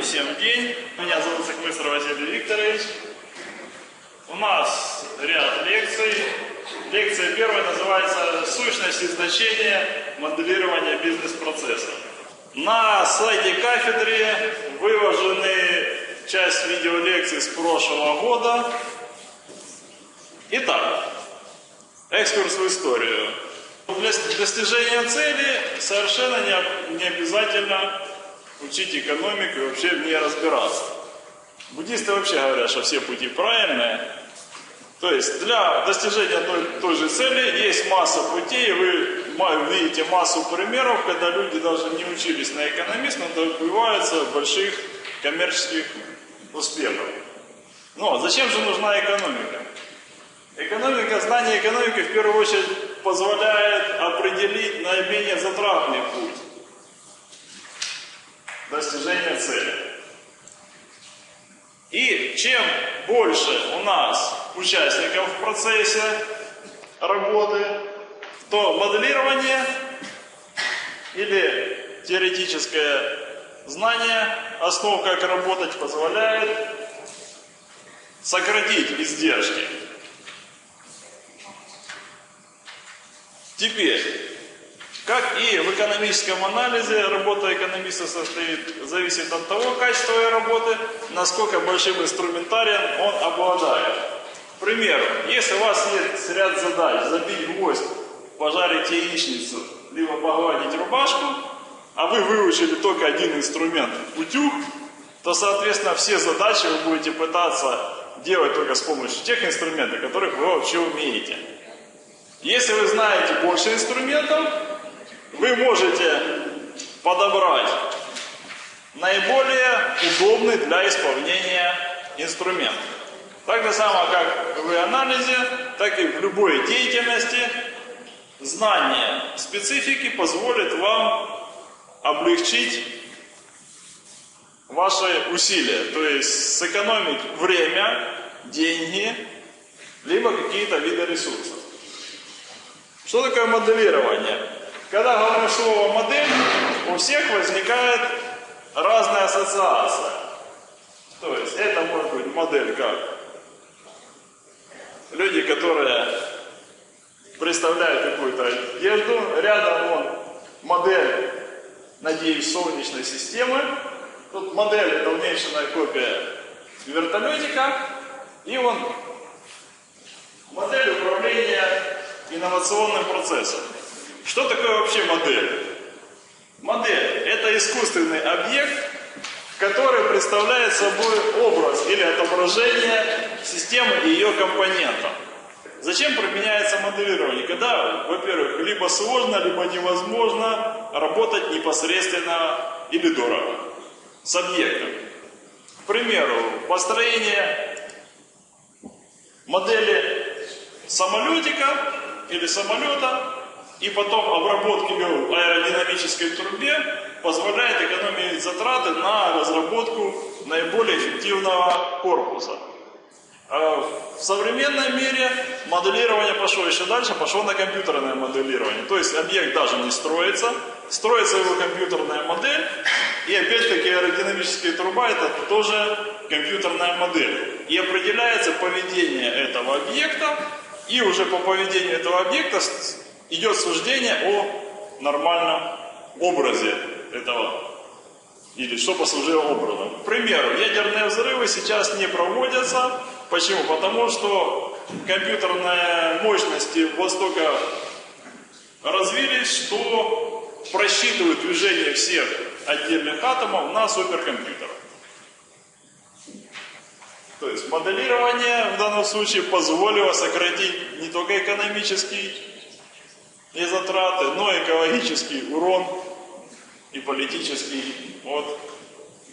Добрый всем день. Меня зовут Сахмыстр Василий Викторович. У нас ряд лекций. Лекция первая называется «Сущность и значение моделирования бизнес-процесса». На сайте кафедры выложены часть видеолекций с прошлого года. Итак, экскурс в историю. Для достижения цели совершенно не, обязательно учить экономику и вообще в ней разбираться. Буддисты вообще говорят, что все пути правильные. То есть для достижения той, той же цели есть масса путей, и вы видите массу примеров, когда люди даже не учились на экономиста, но добиваются больших коммерческих успехов. Но зачем же нужна экономика? Экономика, знание экономики в первую очередь позволяет определить наименее затратный путь достижения цели. И чем больше у нас участников в процессе работы, то моделирование или теоретическое знание основ, как работать, позволяет сократить издержки. Теперь, как и в экономическом анализе, работа экономиста состоит, зависит от того качества ее работы, насколько большим инструментарием он обладает. К примеру, если у вас есть ряд задач, забить гвоздь, пожарить яичницу, либо погладить рубашку, а вы выучили только один инструмент – утюг, то, соответственно, все задачи вы будете пытаться делать только с помощью тех инструментов, которых вы вообще умеете. Если вы знаете больше инструментов, вы можете подобрать наиболее удобный для исполнения инструмент. Так же самое, как в анализе, так и в любой деятельности, знание специфики позволит вам облегчить ваши усилия, то есть сэкономить время, деньги, либо какие-то виды ресурсов. Что такое моделирование? Когда говорим слово модель, у всех возникает разная ассоциация. То есть это может быть модель как люди, которые представляют какую-то одежду, рядом вон модель, надеюсь, солнечной системы. Тут модель это уменьшенная копия вертолетика, и он модель управления инновационным процессом. Что такое вообще модель? Модель – это искусственный объект, который представляет собой образ или отображение системы и ее компонентов. Зачем применяется моделирование? Когда, во-первых, либо сложно, либо невозможно работать непосредственно или дорого с объектом. К примеру, построение модели самолетика или самолета, и потом обработки в аэродинамической трубе позволяет экономить затраты на разработку наиболее эффективного корпуса. А в современном мире моделирование пошло еще дальше, пошло на компьютерное моделирование. То есть объект даже не строится, строится его компьютерная модель, и опять-таки аэродинамическая труба это тоже компьютерная модель. И определяется поведение этого объекта и уже по поведению этого объекта идет суждение о нормальном образе этого или что послужило образом. К примеру, ядерные взрывы сейчас не проводятся. Почему? Потому что компьютерные мощности Востока развились, что просчитывают движение всех отдельных атомов на суперкомпьютерах. То есть моделирование в данном случае позволило сократить не только экономические затраты, но и экологический урон и политический от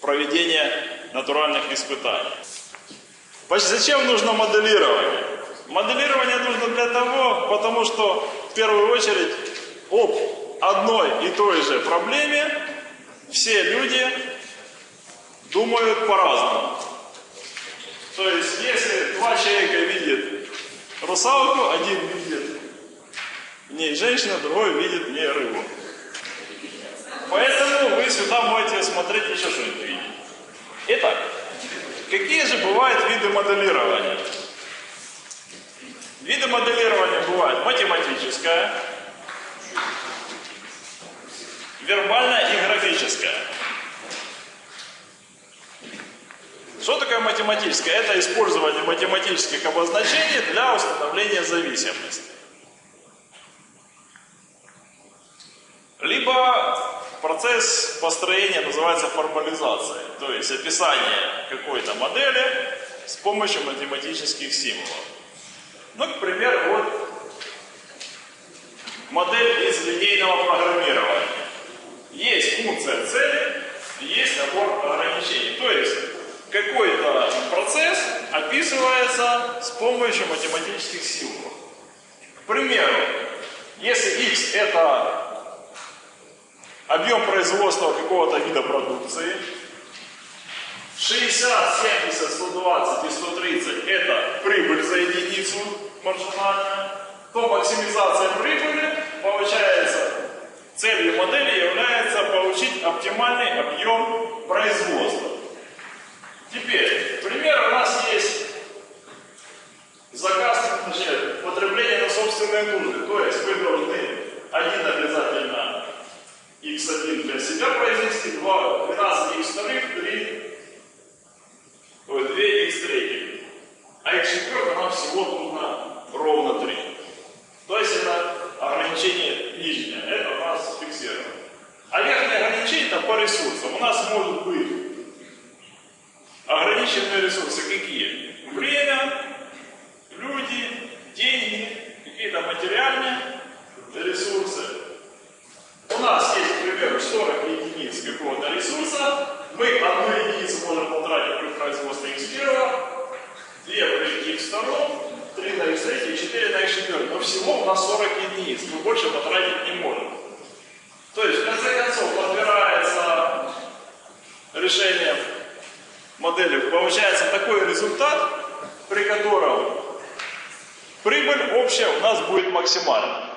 проведения натуральных испытаний. Зачем нужно моделирование? Моделирование нужно для того, потому что в первую очередь об одной и той же проблеме все люди думают по-разному. То есть, если два человека видят русалку, один видит в ней женщина, другой видит в ней рыбу. Поэтому вы сюда можете смотреть еще что-нибудь видеть. же бывают виды моделирования? Виды моделирования бывают математическое, вербальное и графическое. Что такое математическое? Это использование математических обозначений для установления зависимости. Либо процесс построения называется формализацией, то есть описание какой-то модели с помощью математических символов. Ну, к примеру, вот модель из линейного программирования. Есть функция цели, есть набор ограничений. То есть какой-то процесс описывается с помощью математических символов. К примеру, если x это объем производства какого-то вида продукции, 60, 70, 120 и 130 это прибыль за единицу маржинальная, то максимизация прибыли получается целью модели является получить оптимальный объем производства. Теперь, пример у нас есть заказ, значит, потребление на собственные нужды. То есть вы должны один обязательно x1 для себя произвести, 2, 12 x2, 3, ой, 2 x3. А x4 нам всего нужно ровно 3. То есть это ограничение нижнее, это у нас фиксировано. А верхнее ограничение это по ресурсам. У нас может быть ограниченные ресурсы какие? Время, люди, деньги, какие-то материальные ресурсы. У нас есть, к примеру, 40 единиц какого-то ресурса. Мы одну единицу можем потратить при производстве x1, 2 при x2, 3 на x3 и 4 на x4. Но всего у нас 40 единиц. Мы больше потратить не можем. То есть, в конце концов, подбирается решение модели, получается такой результат, при котором прибыль общая у нас будет максимальна.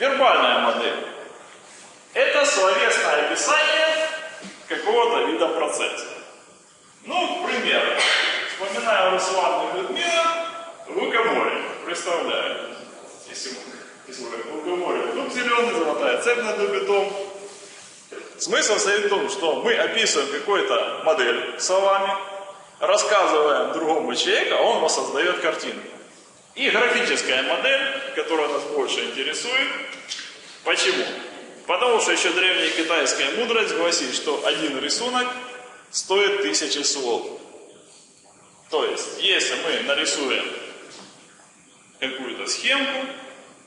Вербальная модель. Это словесное описание какого-то вида процесса. Ну, к примеру, вспоминаю Руслана Людмила в Лукоморье. Представляю. Если, если Лукоморье дуб зеленый, золотая цепь над дубитом. Смысл состоит в том, что мы описываем какую-то модель словами, рассказываем другому человеку, а он воссоздает картинку. И графическая модель, которая нас больше интересует. Почему? Потому что еще древняя китайская мудрость гласит, что один рисунок стоит тысячи слов. То есть, если мы нарисуем какую-то схемку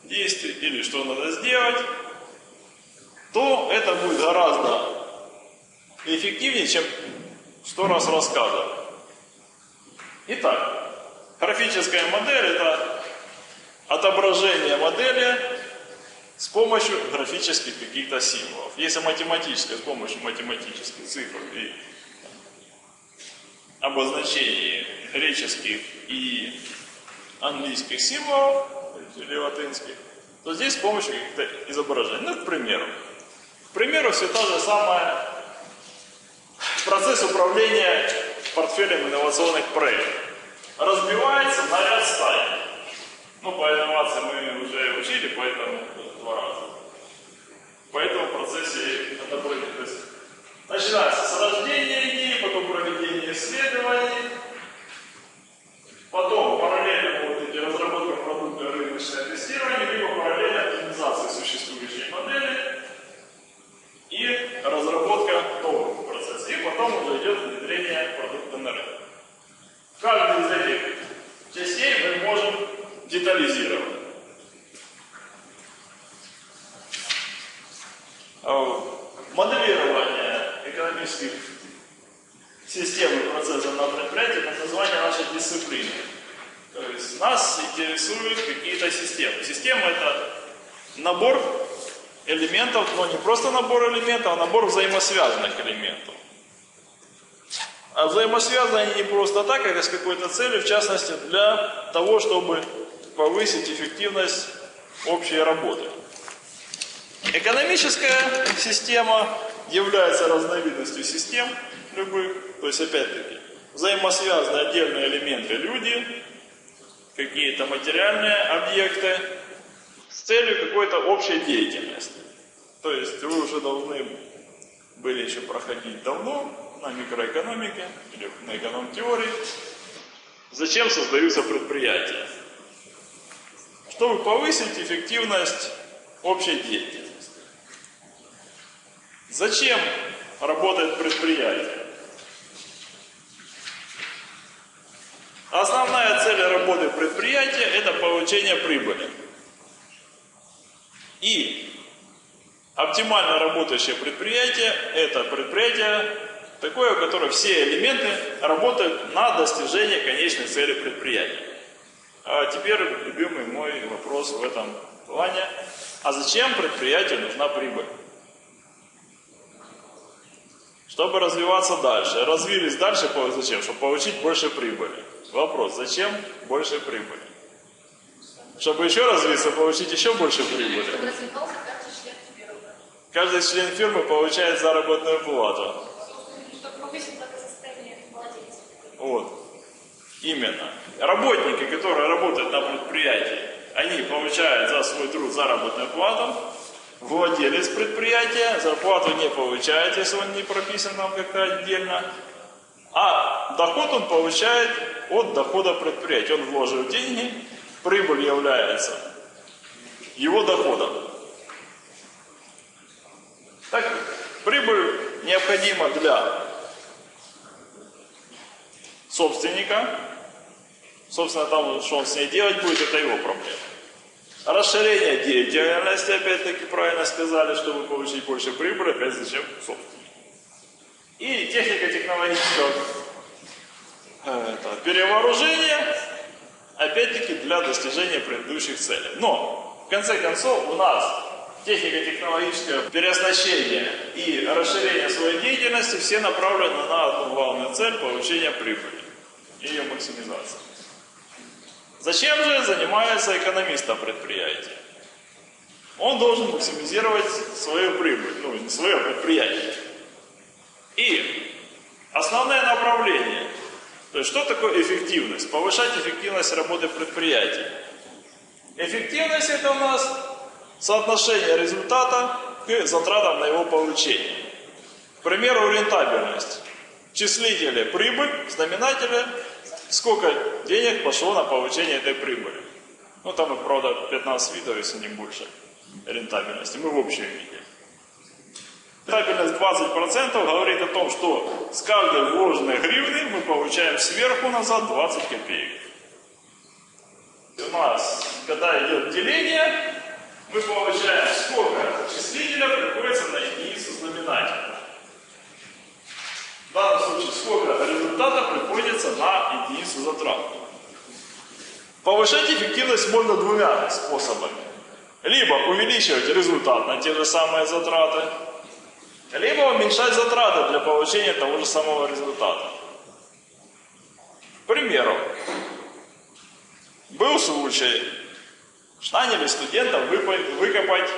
действий или что надо сделать, то это будет гораздо эффективнее, чем сто раз рассказывать. Итак, графическая модель это отображение модели с помощью графических каких-то символов. Если математическая, с помощью математических цифр и обозначений греческих и английских символов, или латынских, то здесь с помощью каких-то изображений. Ну, к примеру. К примеру, все та же самая процесс управления портфелем инновационных проектов. Разбивается на ряд стадий. Ну, по инновации мы уже учили, поэтому два раза. По этому процессе отображения. То есть начинается с рождения идеи, потом проведение исследований, потом параллельно вот эти разработка продукта рыночное тестирование, либо параллельно оптимизация существующей модели и разработка новых процессов. И потом уже идет внедрение продукта на рынок. Каждый из этих частей мы можем детализировать. А, Моделирование экономических систем и процессов на предприятии – это название нашей дисциплины. То есть нас интересуют какие-то системы. Система – это набор элементов, но не просто набор элементов, а набор взаимосвязанных элементов. А взаимосвязаны они не просто так, а с какой-то целью, в частности, для того, чтобы повысить эффективность общей работы. Экономическая система является разновидностью систем любых, то есть опять-таки взаимосвязаны отдельные элементы люди, какие-то материальные объекты с целью какой-то общей деятельности. То есть вы уже должны были еще проходить давно на микроэкономике или на эконом-теории. Зачем создаются предприятия? Чтобы повысить эффективность общей деятельности. Зачем работает предприятие? Основная цель работы предприятия – это получение прибыли. И оптимально работающее предприятие – это предприятие такое, у которого все элементы работают на достижение конечной цели предприятия. А теперь любимый мой вопрос в этом плане. А зачем предприятию нужна прибыль? Чтобы развиваться дальше. Развились дальше, зачем? Чтобы получить больше прибыли. Вопрос, зачем больше прибыли? Чтобы еще развиться, получить еще больше прибыли. Каждый член фирмы получает заработную плату. Чтобы повысить благосостояние владельца. Вот. Именно. Работники, которые работают на предприятии, они получают за свой труд заработную плату. Владелец предприятия зарплату не получает, если он не прописан там как-то отдельно. А доход он получает от дохода предприятия. Он вложил деньги, прибыль является его доходом. Так, прибыль необходима для собственника. Собственно, там, что он с ней делать будет, это его проблема. Расширение деятельности, опять-таки, правильно сказали, чтобы получить больше прибыли, опять зачем собственник. И технико-технологического э, это, перевооружения, опять-таки, для достижения предыдущих целей. Но, в конце концов, у нас технико-технологическое переоснащение и расширение своей деятельности все направлены на одну главную цель – получения прибыли и ее максимизации. Зачем же занимается экономистом предприятия? Он должен максимизировать свою прибыль, ну, не свое предприятие. И основное направление, то есть что такое эффективность? Повышать эффективность работы предприятия. Эффективность это у нас соотношение результата к затратам на его получение. К примеру, рентабельность. Числители прибыль, знаменатели сколько денег пошло на получение этой прибыли. Ну, там, и, правда, 15 видов, если не больше, рентабельности. Мы в общем виде. Рентабельность 20% говорит о том, что с каждой вложенной гривны мы получаем сверху назад 20 копеек. У нас, когда идет деление, мы получаем сколько числителя приходится на единицу знаменателя. В данном случае сколько результата приходится на единицу затрат. Повышать эффективность можно двумя способами. Либо увеличивать результат на те же самые затраты, либо уменьшать затраты для получения того же самого результата. К примеру, был случай, наняли студентов выкопать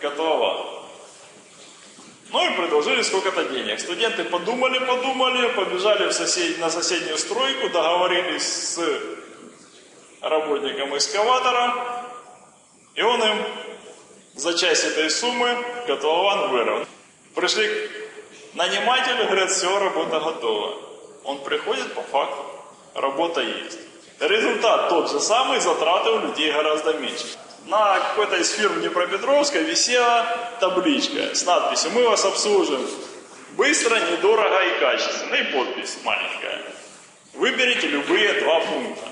котлован. Ну и предложили сколько-то денег. Студенты подумали, подумали, побежали в сосед... на соседнюю стройку, договорились с работником экскаватора, и он им за часть этой суммы котлован вырыл. Пришли к нанимателю, говорят, все, работа готова. Он приходит, по факту, работа есть. Результат тот же самый, затраты у людей гораздо меньше на какой-то из фирм Днепропетровской висела табличка с надписью «Мы вас обслужим быстро, недорого и качественно». И подпись маленькая. Выберите любые два пункта.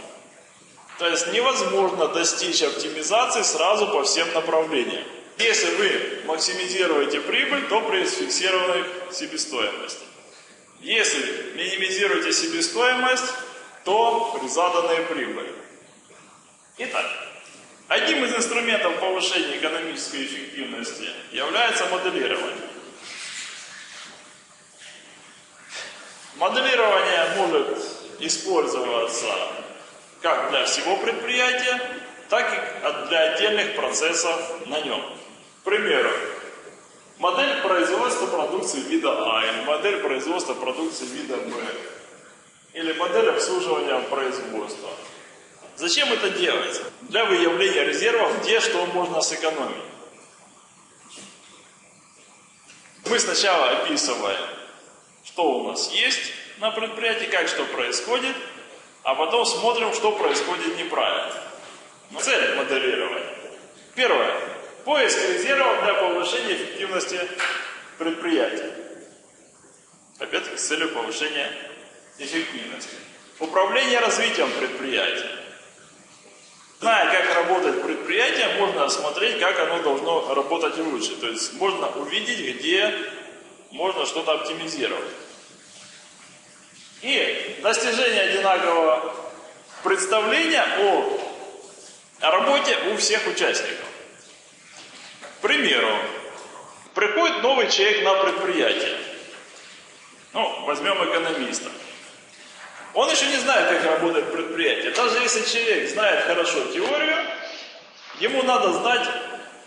То есть невозможно достичь оптимизации сразу по всем направлениям. Если вы максимизируете прибыль, то при фиксированной себестоимости. Если минимизируете себестоимость, то при заданной прибыли. Итак, Одним из инструментов повышения экономической эффективности является моделирование. Моделирование может использоваться как для всего предприятия, так и для отдельных процессов на нем. К примеру, Модель производства продукции вида А или модель производства продукции вида Б. Или модель обслуживания производства. Зачем это делается? Для выявления резервов, где что можно сэкономить. Мы сначала описываем, что у нас есть на предприятии, как что происходит, а потом смотрим, что происходит неправильно. Но цель моделирования. Первое. Поиск резервов для повышения эффективности предприятия. Опять-таки с целью повышения эффективности. Управление развитием предприятия. Зная, как работает предприятие, можно осмотреть, как оно должно работать лучше. То есть можно увидеть, где можно что-то оптимизировать. И достижение одинакового представления о работе у всех участников. К примеру, приходит новый человек на предприятие. Ну, возьмем экономиста. Он еще не знает, как работает предприятие. Даже если человек знает хорошо теорию, ему надо знать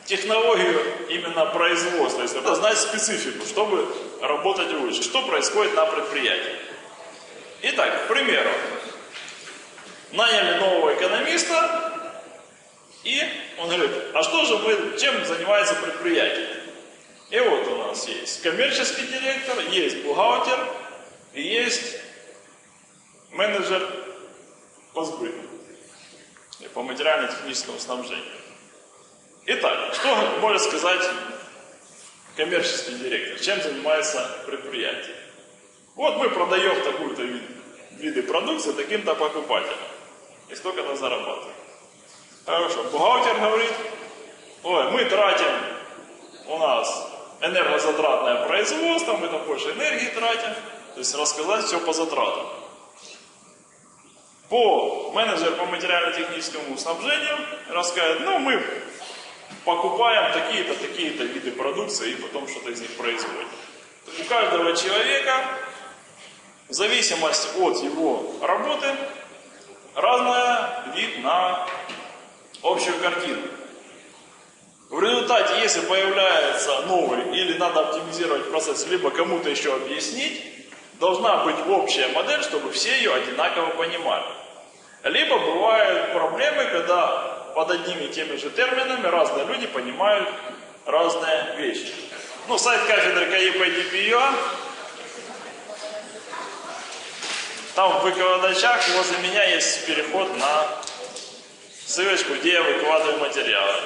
технологию именно производства, есть надо знать специфику, чтобы работать лучше. Что происходит на предприятии? Итак, к примеру, наняли нового экономиста, и он говорит, а что же мы, чем занимается предприятие? И вот у нас есть коммерческий директор, есть бухгалтер, и есть менеджер по сбыту и по материально-техническому снабжению. Итак, что может сказать коммерческий директор? Чем занимается предприятие? Вот мы продаем такую-то вид, виды продукции таким-то покупателям. И столько-то зарабатываем. Хорошо. Бухгалтер говорит, ой, мы тратим, у нас энергозатратное производство, мы там больше энергии тратим. То есть рассказать все по затратам. По менеджер по материально-техническому снабжению расскажет, ну мы покупаем такие-то, такие-то виды продукции и потом что-то из них производим. У каждого человека в зависимости от его работы разный вид на общую картину. В результате, если появляется новый или надо оптимизировать процесс, либо кому-то еще объяснить, должна быть общая модель, чтобы все ее одинаково понимали. Либо бывают проблемы, когда под одними и теми же терминами разные люди понимают разные вещи. Ну, сайт кафедры КИП Там в выкладачах возле меня есть переход на ссылочку, где я выкладываю материалы.